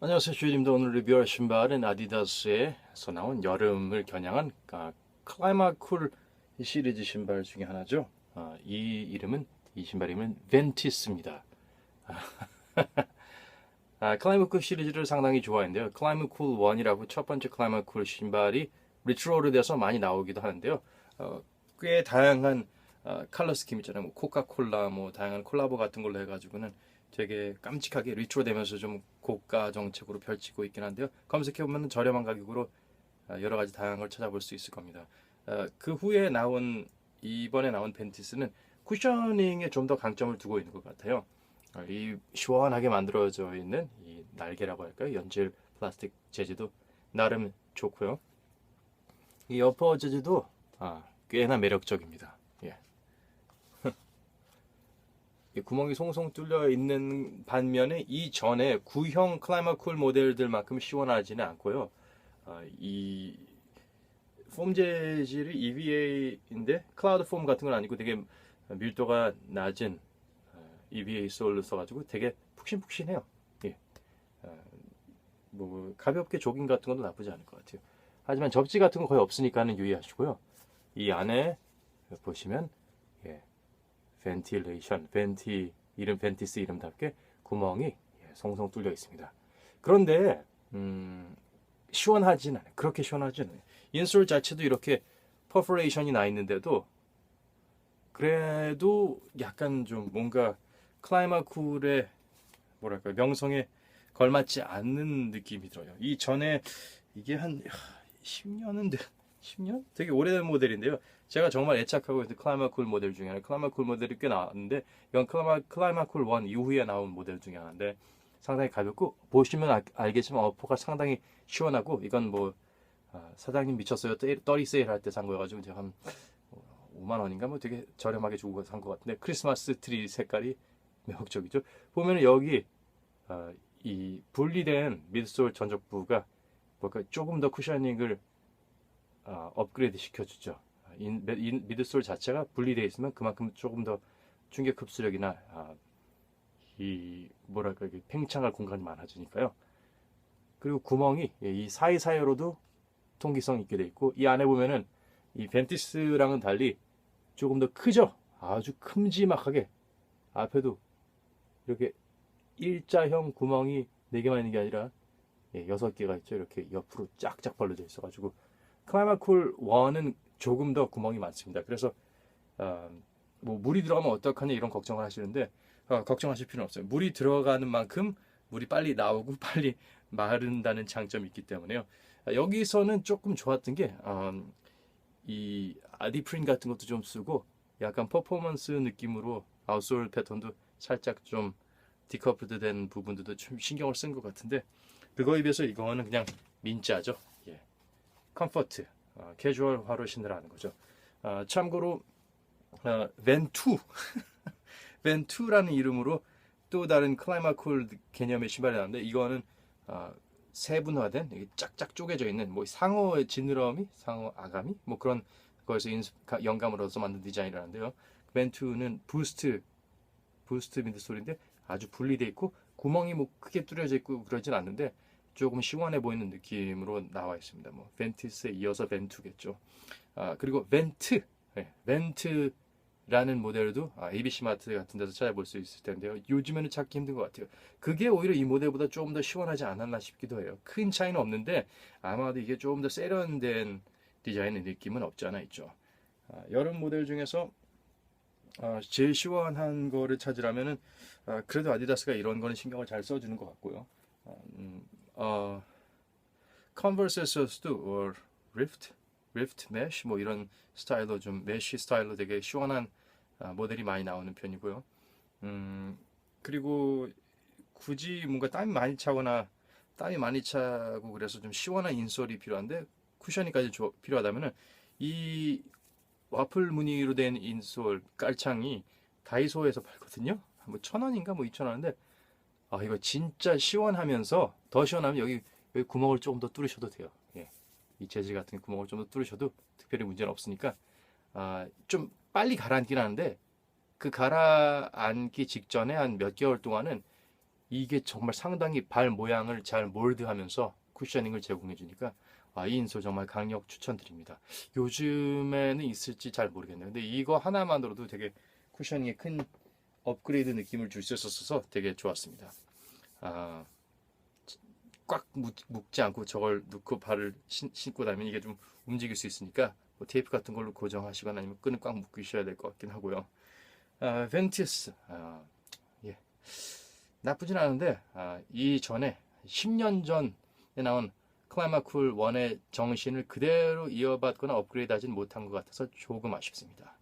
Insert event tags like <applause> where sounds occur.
안녕하세요 주일입니다. 오늘 리뷰할 신발은 아디다스에서 나온 여름을 겨냥한 아, 클라이마쿨 시리즈 신발 중에 하나죠. 아, 이 이름은 이 신발 이름은 벤티스입니다. <laughs> 아, 클라이마쿨 시리즈를 상당히 좋아했는데요. 클라이마쿨 1이라고 첫 번째 클라이마쿨 신발이 리트로로 돼서 많이 나오기도 하는데요. 어, 꽤 다양한 어, 컬러 스킴 있잖아요. 뭐 코카콜라, 뭐 다양한 콜라보 같은 걸로 해가지고는 되게 깜찍하게 리트로 되면서 좀 고가 정책으로 펼치고 있긴 한데요. 검색해 보면 저렴한 가격으로 아, 여러 가지 다양한 걸 찾아볼 수 있을 겁니다. 어, 그 후에 나온 이번에 나온 벤티스는 쿠셔닝에 좀 더 강점을 두고 있는 것 같아요. 어, 이 시원하게 만들어져 있는 이 날개라고 할까요? 연질 플라스틱 재질도 나름 좋고요. 이 어퍼 재질도 아, 꽤나 매력적입니다. 예. 이 구멍이 송송 뚫려 있는 반면에 이 전에 구형 클라이마쿨 모델들만큼 시원하지는 않고요. 어, 이 폼 재질이 EVA인데 클라우드 폼 같은 건 아니고 되게 밀도가 낮은 어, EVA 솔을 써가지고 되게 푹신푹신해요. 예. 어, 뭐 가볍게 조깅 같은 것도 나쁘지 않을 것 같아요. 하지만 접지 같은 거 거의 없으니까는 유의하시고요. 이 안에 보시면 예, 벤틸레이션, 벤티 이름 벤티스 이름답게 구멍이 예, 송송 뚫려 있습니다. 그런데 음, 시원하진 않아요. 그렇게 시원하진 않아요. 인솔 자체도 이렇게 퍼포레이션이 나 있는데도 그래도 약간 좀 뭔가 클라이마쿨의 뭐랄까 명성에 걸맞지 않는 느낌이 들어요. 이 전에 이게 한 10년은 돼 10년? 되게 오래된 모델인데요. 제가 정말 애착하고 있는 클라이마쿨 모델 중에 하나. 클라이마쿨 모델이 꽤 나왔는데 이건 클라이마, 클라이마쿨 1 이후에 나온 모델 중에 하나인데 상당히 가볍고 보시면 아- 알겠지만 어퍼가 상당히 시원하고 이건 뭐 아, 사장님 미쳤어요. 떨이 세일 할 때 산 거여가지고 제가 한 5만 원인가 뭐 되게 저렴하게 주고 산 것 같은데 크리스마스 트리 색깔이 매력적이죠. 보면은 여기 아, 이 분리된 미드솔 전적부가 뭔가 조금 더 쿠셔닝을 아, 업그레이드 시켜주죠. 인, 인- 미드솔 자체가 분리되어 있으면 그만큼 조금 더 충격 흡수력이나 아, 이 뭐랄까 팽창할 공간이 많아지니까요. 그리고 구멍이 예, 이 사이사이로도 통기성 있게 돼 있고 이 안에 보면은 이 벤티스랑은 달리 조금 더 크죠. 아주 큼지막하게 앞에도 이렇게 일자형 구멍이 네 개만 있는 게 아니라 예, 여섯 개가 있죠. 이렇게 옆으로 쫙쫙 벌려져 있어가지고 클라이마쿨 1은 조금 더 구멍이 많습니다. 그래서 어, 뭐 물이 들어가면 어떡하냐 이런 걱정을 하시는데 어, 걱정하실 필요는 없어요. 물이 들어가는 만큼 물이 빨리 나오고 <laughs> 빨리 마른다는 장점이 있기 때문에요. 아, 여기서는 조금 좋았던 게 음, 이 아디프린 같은 것도 좀 쓰고 약간 퍼포먼스 느낌으로 아웃솔 패턴도 살짝 좀 디커플드 된 부분들도 좀 신경을 쓴 것 같은데 그거에 비해서 이거는 그냥 민자죠. 예. 컴포트, 어, 캐주얼화로 신으라는 거죠. 어, 참고로 어, 벤투, 벤투라는 <laughs> 이름으로 또 다른 클라이마쿨 개념의 신발이 나왔는데 이거는 어, 세분화된 짝짝 쪼개져 있는 뭐 상어 지느러미, 상어 아가미 뭐 그런 거에서 인, 영감을 얻어서 만든 디자인이라는데요. 벤투는 부스트 부스트 미드솔인데 아주 분리돼 있고 구멍이 뭐 크게 뚫려져 있고 그러진 않는데 조금 시원해 보이는 느낌으로 나와 있습니다. 뭐 벤티스에 이어서 벤투겠죠. 아, 그리고 벤트, 네, 벤트라는 모델도 아, ABC 마트 같은 데서 찾아볼 수 있을 텐데요. 요즘에는 찾기 힘든 것 같아요. 그게 오히려 이 모델보다 조금 더 시원하지 않았나 싶기도 해요. 큰 차이는 없는데 아마도 이게 조금 더 세련된 디자인의 느낌은 없지 않아 있죠. 아, 여름 모델 중에서 아, 제일 시원한 거를 찾으라면은 아, 그래도 아디다스가 이런 거는 신경을 잘 써주는 것 같고요. 아, 음, 어, 컨버스에서도 or 리프트, 리프트 메쉬 뭐 이런 스타일로 좀 메쉬 스타일로 되게 시원한 아, 모델이 많이 나오는 편이고요. 음, 그리고 굳이 뭔가 땀이 많이 차거나 땀이 많이 차고 그래서 좀 시원한 인솔이 필요한데 쿠셔닝까지 조- 필요하다면은 이 와플 무늬로 된 인솔 깔창이 다이소에서 팔거든요. 뭐 천 원인가 뭐 이천 원인데 아 이거 진짜 시원하면서 더 시원하면 여기 여기 구멍을 조금 더 뚫으셔도 돼요. 예. 이 재질 같은 구멍을 좀 더 뚫으셔도 특별히 문제는 없으니까 아, 좀 빨리 가라앉긴 하는데 그 가라앉기 직전에 한 몇 개월 동안은 이게 정말 상당히 발 모양을 잘 몰드하면서 쿠셔닝을 제공해 주니까 아, 이 인솔 정말 강력 추천드립니다. 요즘에는 있을지 잘 모르겠네요. 근데 이거 하나만으로도 되게 쿠셔닝에 큰 업그레이드 느낌을 줄 수 있어서 되게 좋았습니다. 아, 꽉 묻, 지 않고 저걸 넣고 발을 신, 신고 다니면 이게 좀 움직일 수 있으니까 뭐 테이프 같은 걸로 고정하시거나 아니면 끈을 꽉 묶으셔야 될 것 같긴 하고요. 아, 벤티스 아, 예. 나쁘진 않은데 아, 이 전에 10년 전에 나온 클라이마쿨 1의 정신을 그대로 이어받거나 업그레이드 하진 못한 것 같아서 조금 아쉽습니다.